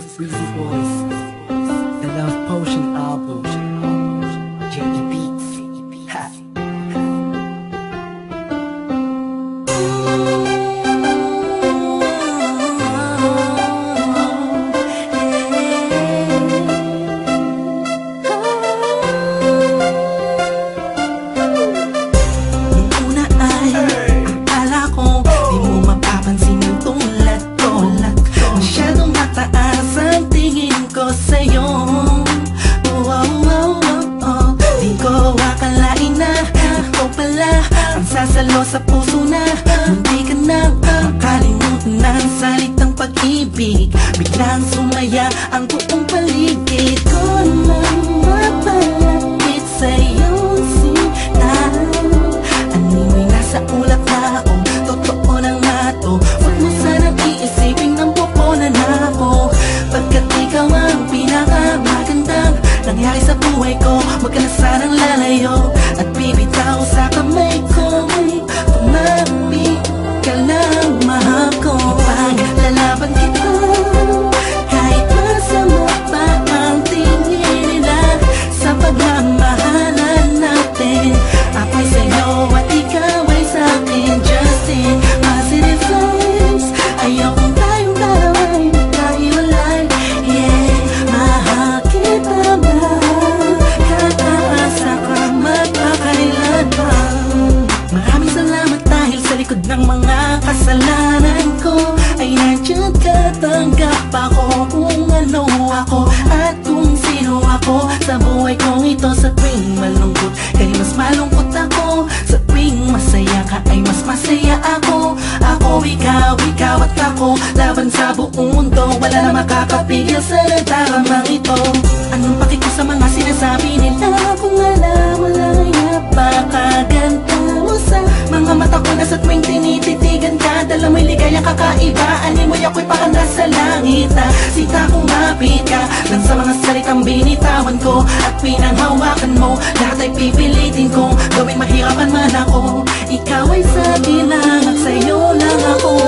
freezing voice. The Love Potion album. JD Beats. Huwag ka na sanang lalayo tanggap ako kung ano ako At kung sino ako. Sa buhay kong ito Sa tuwing malungkot kay mas malungkot ako. Sa tuwing masaya ka ay mas masaya ako. Ako, ikaw, ikaw at ako Laban sa buong mundo. Wala na makakapigil sa nagdaramang ito. Anong paki ko sa mga sinasabi nila? Kung alam mo lang napakaganda mo sa mga mata ko na sa tuwing tinititigan ka Dala mo'y ligayang kakaiba Animoy ako'y parang nasa langit na Sita kumapit ka. Lang sa mga salitang binitawan ko At pinanghawakan mo Lahat ay pipilitin kong Gawing mahirapan man ako. Ikaw ay sa akin lang At sa'yo lang ako